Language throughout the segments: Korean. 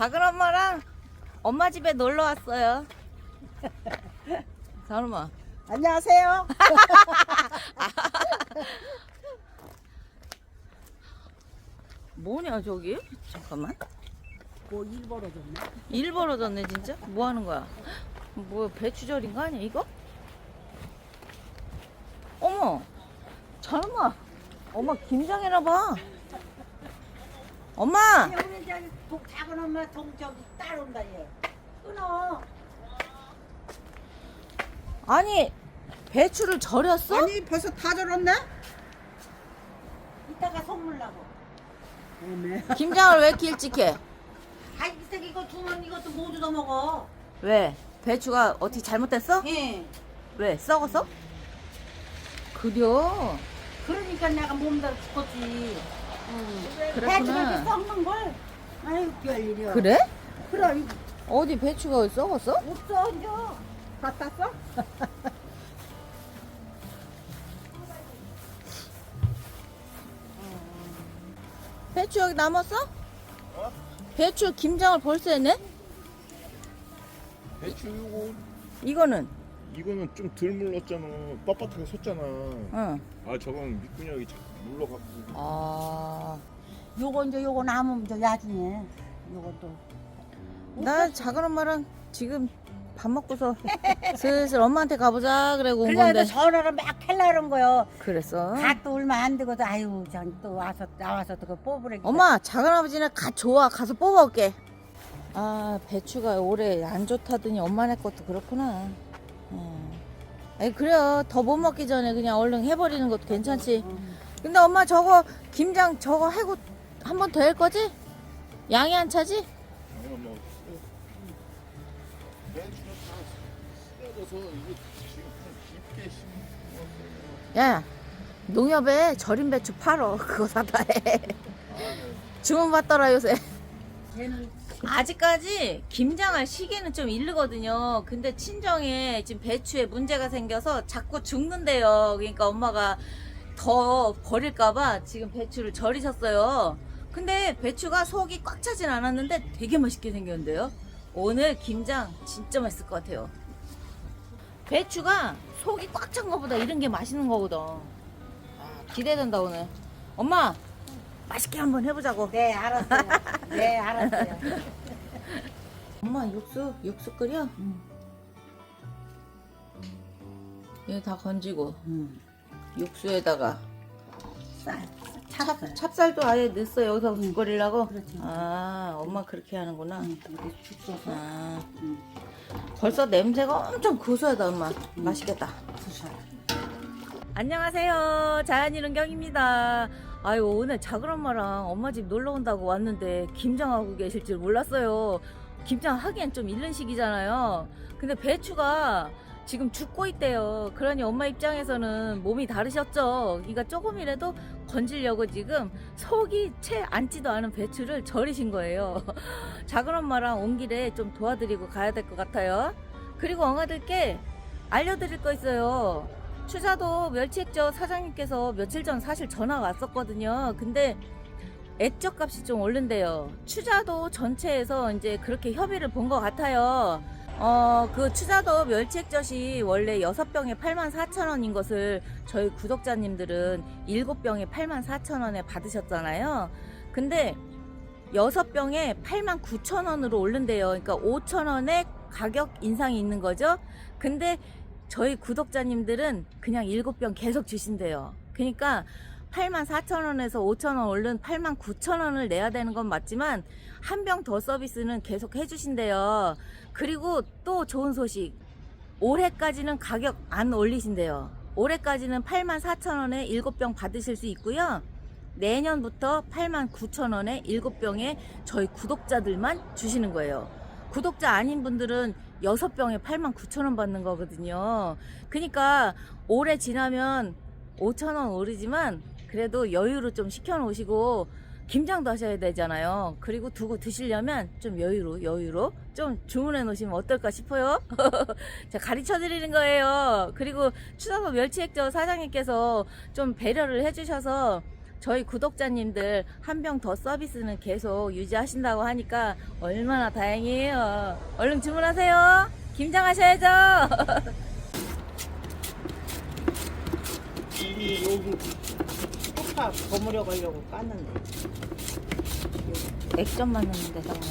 작은 엄마랑 엄마 집에 놀러 왔어요. 작은 엄마. 안녕하세요. 뭐냐 저기? 잠깐만. 뭐 일 벌어졌네. 일 벌어졌네 진짜? 뭐 하는 거야? 뭐 배추절인 거 아니야 이거? 어머, 잘마. 엄마 김장해나 봐. 엄마, 아니 우리 저기 동, 작은 엄마 동 저기 딸 온다 얘. 끊어. 아니 배추를 절였어? 아니 벌써 다 절었네? 이따가 선물 나고. 어메. 김장을 왜 이렇게 일찍 해? 아 이따 이거 주면 이것도 모두 다 먹어. 왜? 배추가 어떻게 잘못됐어? 예. 왜? 썩었어? 그려. 그러니까 내가 몸다 죽었지. 그랬구나. 배추가 썩는 걸. 아유 별일이야. 그래? 그럼 어디 배추가 썩었어? 없어 이제. 다 땄어? 배추 여기 남았어? 배추 김장을 벌써 했네? 배추 이거 이거는? 이거는 좀 덜 물렀잖아. 빳빳하게 섰잖아. 응. 아 저건 밑구녕이 자꾸 물러갖고. 아. 요거 이제 요거 남으면 저 나중에 요것도. 나 작은 엄마랑 지금 밥 먹고서 슬슬 엄마한테 가보자 그러고 온 그래도 건데. 전화를 막 캘라는 거요. 그랬어. 갓도 얼마 안 되고도 아유 전 또 와서 나와서 또 뽑으래. 엄마 작은 아버지는 가 좋아 가서 뽑아올게. 아 배추가 올해 안 좋다더니 엄마네 것도 그렇구나. 어. 아니 그래요 더 못 먹기 전에 그냥 얼른 해버리는 것도 괜찮지. 근데 엄마 저거 김장 저거 하고 한 번 더 할 거지? 양이 안 차지? 야 농협에 절임 배추 팔어 그거 사다 해. 주문 받더라 요새. 아직까지 김장할 시기는 좀 이르거든요. 근데 친정에 지금 배추에 문제가 생겨서 자꾸 죽는데요. 그러니까 엄마가 더 버릴까봐 지금 배추를 절이셨어요. 근데 배추가 속이 꽉 차진 않았는데 되게 맛있게 생겼는데요. 오늘 김장 진짜 맛있을 것 같아요. 배추가 속이 꽉찬 거보다 이런 게 맛있는 거거든. 아, 기대된다 오늘. 엄마 맛있게 한번 해보자고. 네 알았어요. 네 알았어요. 엄마 육수 육수 끓여? 응. 얘 다 건지고 음. 육수에다가 쌀 찹, 찹쌀. 찹쌀도 아예 넣었어 여기서 국 끓이려고? 그렇지. 아 엄마 그렇게 하는구나 응, 이렇게 죽 써서 아 응. 벌써 냄새가 엄청 고소하다 엄마 맛있겠다 부셔. 안녕하세요 자연이 은경입니다 아유 오늘 작은 엄마랑 엄마 집 놀러 온다고 왔는데 김장하고 계실 줄 몰랐어요 김장 하기엔 좀 이른 시기잖아요 근데 배추가 지금 죽고 있대요 그러니 엄마 입장에서는 몸이 다르셨죠 그러니까 조금이라도 건지려고 지금 속이 채 앉지도 않은 배추를 절이신 거예요 작은 엄마랑 온 길에 좀 도와드리고 가야 될 것 같아요 그리고 엉아들께 알려드릴 거 있어요 추자도 멸치액젓 사장님께서 며칠 전 사실 전화가 왔었거든요. 근데 액젓 값이 좀 오른대요. 추자도 전체에서 이제 그렇게 협의를 본 것 같아요. 어, 그 추자도 멸치액젓이 원래 6병에 84,000원인 것을 저희 구독자님들은 7병에 84,000원에 받으셨잖아요. 근데 6병에 89,000원으로 오른대요. 그러니까 5,000원의 가격 인상이 있는 거죠. 근데 저희 구독자님들은 그냥 7병 계속 주신대요. 그러니까 84,000원에서 5,000원 오른 89,000원을 내야 되는 건 맞지만 한 병 더 서비스는 계속 해주신대요. 그리고 또 좋은 소식. 올해까지는 가격 안 올리신대요. 올해까지는 84,000원에 7병 받으실 수 있고요. 내년부터 89,000원에 7병에 저희 구독자들만 주시는 거예요. 구독자 아닌 분들은 6병에 89,000원 받는 거거든요. 그러니까 올해 지나면 5,000원 오르지만 그래도 여유로 좀 시켜 놓으시고 김장도 하셔야 되잖아요. 그리고 두고 드시려면 좀 여유로 여유로 좀 주문해 놓으시면 어떨까 싶어요. 제가 가르쳐 드리는 거예요. 그리고 추사서 멸치액젓 사장님께서 좀 배려를 해 주셔서 저희 구독자님들 한 병 더 서비스는 계속 유지하신다고 하니까 얼마나 다행이에요. 얼른 주문하세요. 김장하셔야죠. 소파 버무려 가려고 깠는데 액젓만 넣는데 잠깐.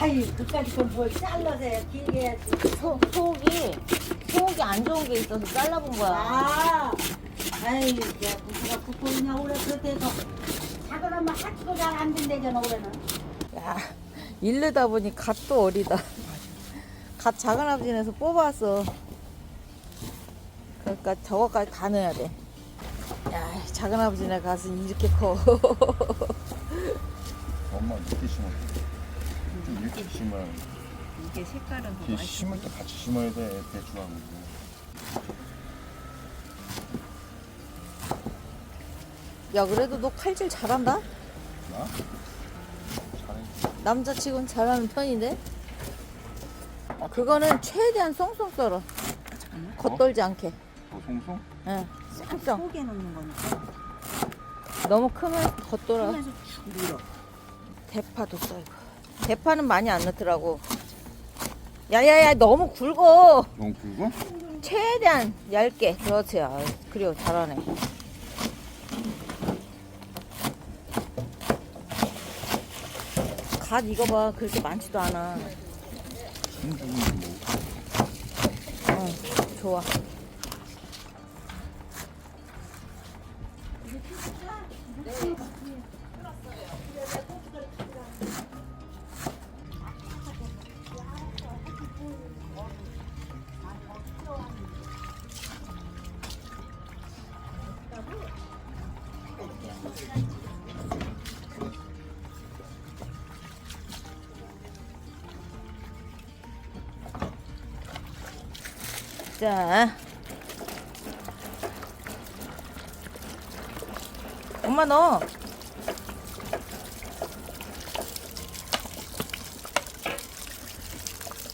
아이 그까지 건뭘 잘라서 해, 길게 해야지 소, 속이 속이 안 좋은 게 있어서 잘라본 거야. 아 아이 야 무수가 국보이냐 올해 그때서 작은 엄마 하치고 잘 안 된대잖아 올해는 야, 일르다 보니 갓도 어리다. 갓 작은 아버지네서 뽑아왔어. 그러니까 저거까지 다 넣어야 돼. 야, 작은 아버지네 갓은 이렇게 커. 엄마 늦게 심어. 좀 일찍 심어야 돼. 이게 색깔은 이렇게 심을 때 같이 심어야 돼. 배추하고. 야, 그래도 너 칼질 잘한다? 나? 잘해. 남자치곤 잘하는 편인데? 그거는 최대한 송송 썰어. 겉돌지 않게. 더 송송? 응, 쌩쌩. 속에 넣는 거니까 너무 크면 겉돌아. 쭉 밀어 대파도 썰고. 대파는 많이 안 넣더라고. 야야야, 너무 굵어. 너무 굵어? 최대한 얇게. 그렇지. 아, 그래요. 잘하네. 갓 이거 봐. 그렇게 많지도 않아. 뭐. 응, 좋아. 자. 엄마 넣어.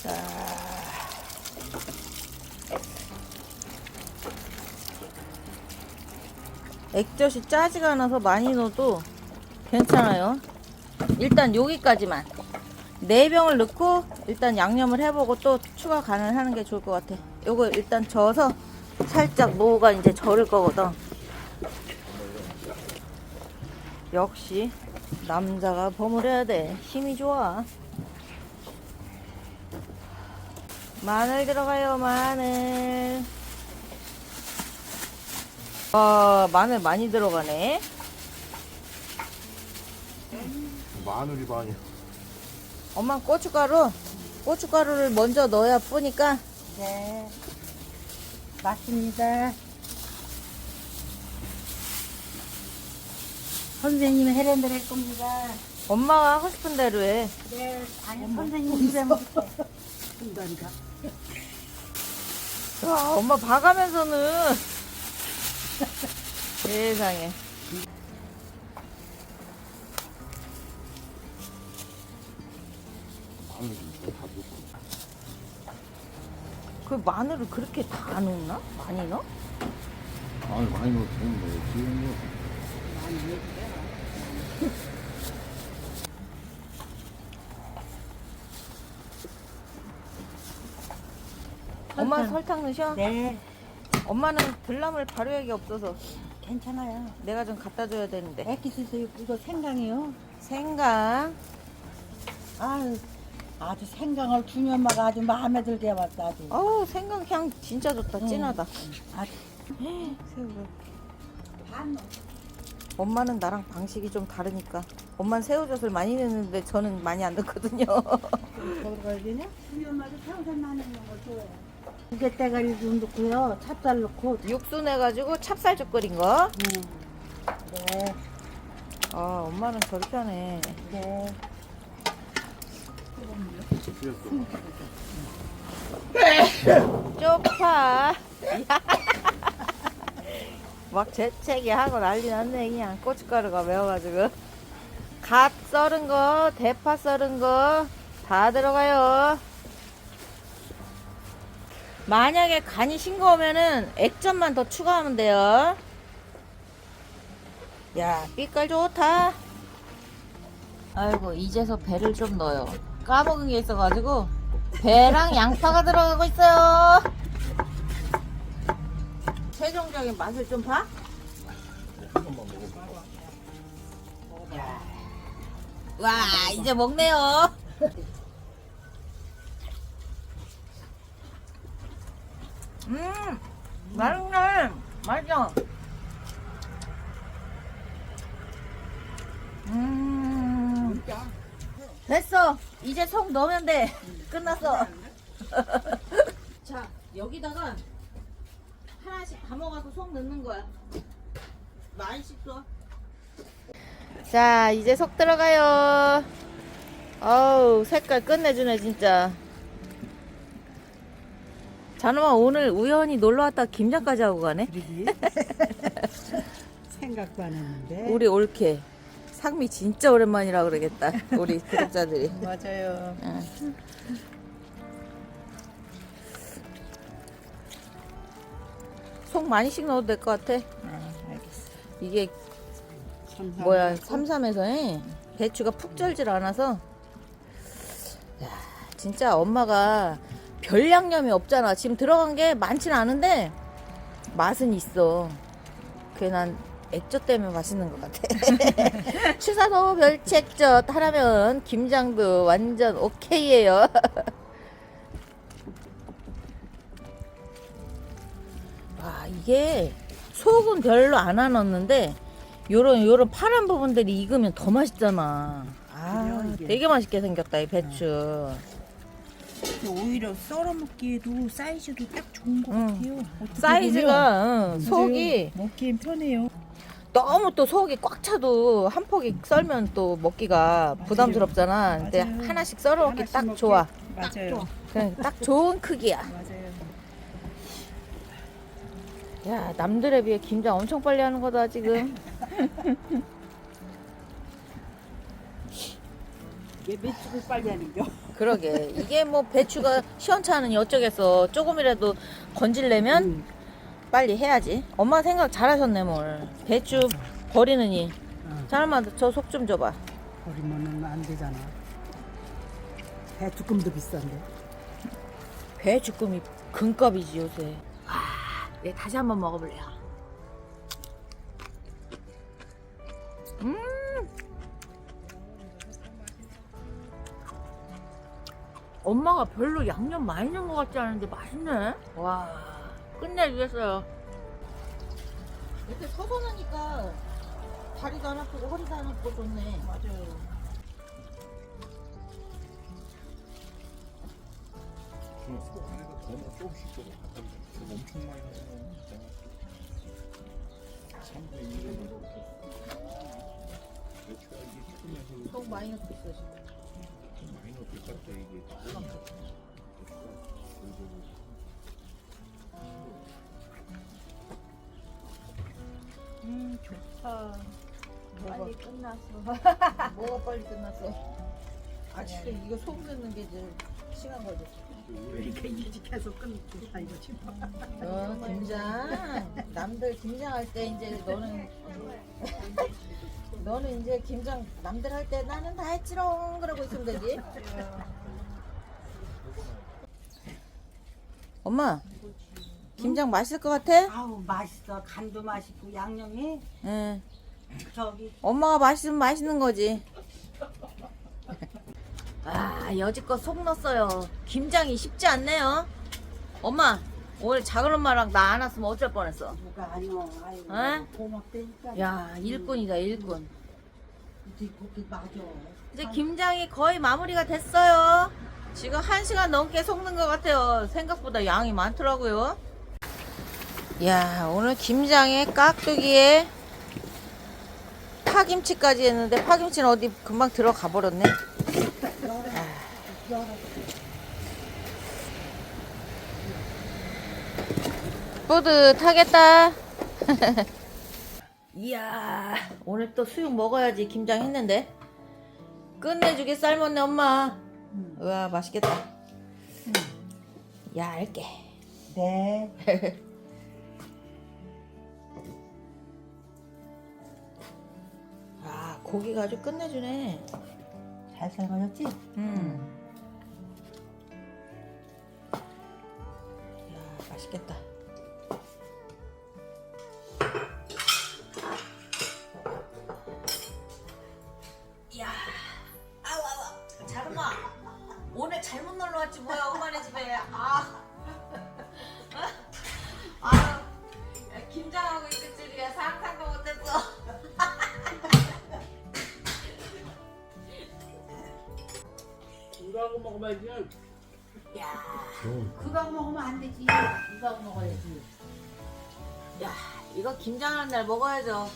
자. 액젓이 짜지가 않아서 많이 넣어도 괜찮아요. 일단 여기까지만. 네 병을 넣고 일단 양념을 해보고 또 추가 간을 하는 게 좋을 것 같아. 요거 일단 저어서 살짝 무가 이제 절을 거거든. 역시 남자가 버무려야 돼. 힘이 좋아. 마늘 들어가요, 마늘. 아, 마늘 많이 들어가네. 마늘이 많이. 엄마 고춧가루, 고춧가루를 먼저 넣어야 뿌니까 네. 맞습니다. 선생님이 해랜들 할 겁니다. 엄마가 하고 싶은 대로 해. 네. 아니 선생님 입에 먹게 한다니까 와, 엄마 봐가면서는. 세상에. 마늘이 다 넣고. 그 마늘을 그렇게 다 넣나? 많이 넣어? 마늘 많이 넣어도 되는데. 지금 뭐. 엄마 설탕. 설탕 넣으셔? 네 엄마는 들나물 발효액이 없어서 괜찮아요 내가 좀 갖다 줘야 되는데. 액기스에서 이거 생강이요 생강. 아유 아주 생강을 준이 엄마가 아주 마음에 들게 해왔다 아주 어우, 생강 향 진짜 좋다. 응. 진하다. 아주 새우를. 반 엄마는 나랑 방식이 좀 다르니까. 엄마는 새우젓을 많이 넣는데 저는 많이 안 넣거든요. 들어가야 되냐? 준이 엄마도 평생 많이 먹는 거 좋아해 두개 대가리 좀 넣고요 찹쌀 넣고 육수 내가지고 찹쌀죽 끓인 거. 음. 네, 아, 엄마는 저렇게 하네. 네. 쪽파. 막 재채기 하고 난리 났네. 그냥 고춧가루가 매워가지고. 갓 썰은 거, 대파 썰은 거 다 들어가요. 만약에 간이 싱거우면은 액젓만 더 추가하면 돼요. 야, 빛깔 좋다. 아이고, 이제서 배를 좀 넣어요. 까먹은 게 있어가지고, 배랑 양파가 들어가고 있어요. 최종적인 맛을 좀 봐? 와, 이제 먹네요. 음, 맛있네. 맛있어. 음, 됐어. 이제 속 넣으면 돼. 끝났어. 자, 여기다가 하나씩 담아가서 속 넣는 거야. 맛있어. 자, 이제 속 들어가요. 어우, 색깔 끝내주네, 진짜. 자놈아, 오늘 우연히 놀러 왔다 김장까지 하고 가네? 생각도 안 했는데 우리 올케. 상미 진짜 오랜만이라 그러겠다. 우리 구독자들이. 맞아요 응. 속 많이씩 넣어도 될 것 같아. 아, 알겠어 이게 삼삼 뭐야. 삼삼에서 배추가 푹 절질 않아서 야 진짜 엄마가 별 양념이 없잖아 지금 들어간 게 많지는 않은데 맛은 있어 그게 난 액젓 때문에 맛있는 것 같아 추사도 멸치액젓 하라면 김장도 완전 오케이예요 와 이게 속은 별로 안 넣었는데 요런 요런 파란 부분들이 익으면 더 맛있잖아. 아, 그래요, 이게? 되게 맛있게 생겼다 이 배추. 오히려 썰어 먹기에도 사이즈도 딱 좋은 것 응. 같아요 어떻게 사이즈가 응, 보면. 속이. 먹기엔 편해요 너무 또 속이 꽉 차도 한 포기 썰면 또 먹기가 맞아요. 부담스럽잖아. 근데 맞아요. 하나씩 썰어 먹기 하나씩 딱 먹기. 좋아. 맞아요 그냥 딱 좋은 크기야. 맞아요 야 남들에 비해 김장 엄청 빨리 하는 거다 지금. 얘 매출을 빨리 하는 거 그러게 이게 뭐 배추가 시원찮으니 어쩌겠어. 조금이라도 건질려면 응. 빨리 해야지. 엄마 생각 잘하셨네 뭘. 배추 버리느니. 어, 자르마 저속 좀 줘봐. 버리면은 안 되잖아 배 조금도 비싼데 배주금이 금값이지 요새. 아, 내 다시 한번 먹어볼래요. 음. 엄마가 별로 양념 많이 넣은 것 같지 않은데 맛있네. 와, 끝내주겠어요. 이렇게 서서 나니까 다리도 안 아프고 허리도 안 아프고 좋네. 맞아요 더 조금씩 조금 갖다 엄청 많이 넣어. 진짜. 3분의 1을 넣어. 배추가 이게 조금 해서 속 많이 넣고 있어 지금. 좀 많이 넣을 것 같아 이게. 배추가 그래도 음 좋다 빨리 끝났어. 뭐가 빨리 끝났어? 아직도 이거 속 넣는 게 제일 시간 걸렸어. 이렇게 일찍해서 끝났다 이거 싶어 어, 김장. 남들 김장할 때 이제 너는 너는 이제 김장 남들 할 때 나는 다 했지롱 그러고 있으면 되지. 엄마, 김장 맛있을 것 같아? 아우 맛있어 간도 맛있고 양념이 응. 저기 엄마가 맛있으면 맛있는 거지. 아, 여지껏 속 넣었어요. 김장이 쉽지 않네요. 엄마, 오늘 작은 엄마랑 나 안 왔으면 어쩔 뻔했어. 누가 아니오 아이고 어? 고맙다니까 야, 일꾼이다, 일꾼. 맞아 이제 김장이 거의 마무리가 됐어요. 지금 한 시간 넘게 속는 것 같아요. 생각보다 양이 많더라고요. 야, 오늘 김장에 깍두기에 파김치까지 했는데 파김치는 어디 금방 들어가 버렸네. 뿌듯하겠다. 이야, 오늘 또 수육 먹어야지 김장 했는데. 끝내주게 삶았네, 엄마. 응. 우와, 맛있겠다. 얇게. 네. 고기가 아주 끝내주네. 잘 삶아졌지? 음. 이거 먹어봐야지. 야. 그거 먹으면 안 되지. 이거 먹어야지. 야, 이거 김장하는 날 먹어야죠.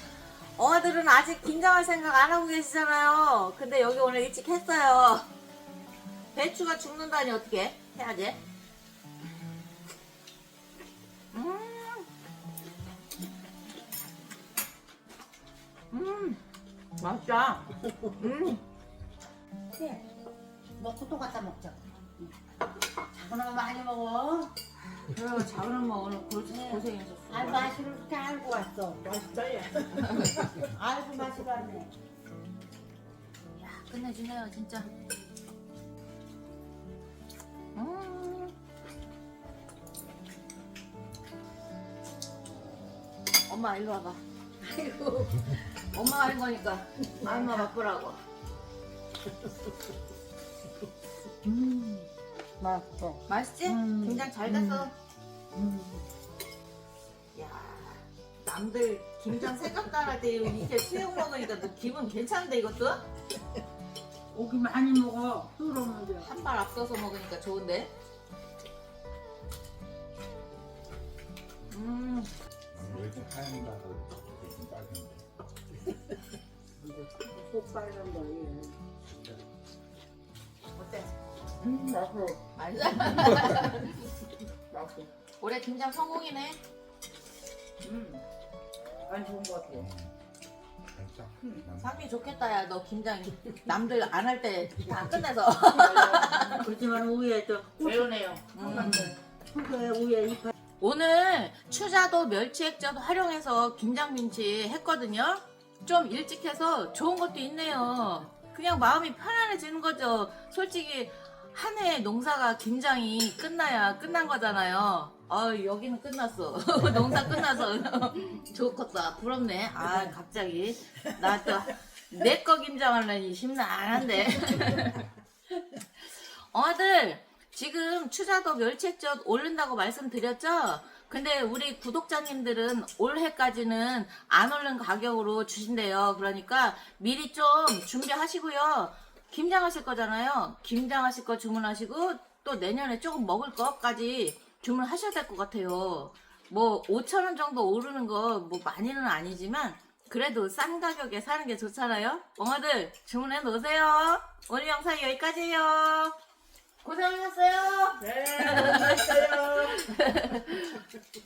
엄마들은 아직 김장할 생각 안 하고 계시잖아요. 근데 여기 오늘 일찍 했어요. 배추가 죽는다니 어떻게 해야지? 음, 음, 맛있다. 음, 그래. 먹고 또 갖다 먹자. 작은 엄마 많이 먹어. 그래요. 작은 엄마 오늘 고, 고생했었어. 아, 맛이를 그렇게 알고 왔어. 맛있다, 야. 알고 맛이를 알네. 야, 끝내주네요, 진짜. 음. 엄마, 일로 와봐. 아이고. 엄마가 한 거니까. 엄마 바꾸라고. 음. 맛있어. 맛있지? 음. 김장 잘 됐어. 음. 야, 남들 김장 생각도 안할때 이렇게 수육 먹으니까 너 기분 괜찮은데 이것도? 고기 많이 먹어. 그러면 돼. 한발 앞서서 먹으니까 좋은데? 음, 왜 이렇게 하얀가 좀 빨간데. 속 빨간 거. 어때? 음, 맛있어. 맛있어? 맛있어. 올해 김장 성공이네. 음. 안 좋은 거 같아. 살짝. 상미 좋겠다, 야. 너 김장 남들 안 할 때 다 끝내서. 그렇지만 우에 또. 음. 우에 이파. 오늘 추자도 멸치액젓 활용해서 김장김치 했거든요. 좀 일찍 해서 좋은 것도 있네요. 그냥 마음이 편안해지는 거죠. 솔직히 한 해 농사가 김장이 끝나야 끝난 거잖아요. 아 여기는 끝났어. 농사 끝나서 좋겠다. 부럽네. 아 갑자기 나 또 내 거 김장하려니 심란한데. 어들 지금 추자도 멸치액젓 오른다고 말씀드렸죠? 근데 우리 구독자님들은 올해까지는 안 오른 가격으로 주신대요. 그러니까 미리 좀 준비하시고요. 김장하실 거잖아요. 김장하실 거 주문하시고 또 내년에 조금 먹을 거까지 주문하셔야 될 것 같아요. 뭐 5천 원 정도 오르는 거 뭐 많이는 아니지만 그래도 싼 가격에 사는 게 좋잖아요. 엉아들 주문해 놓으세요. 오늘 영상 여기까지예요. 고생하셨어요. 네, 맛있어요.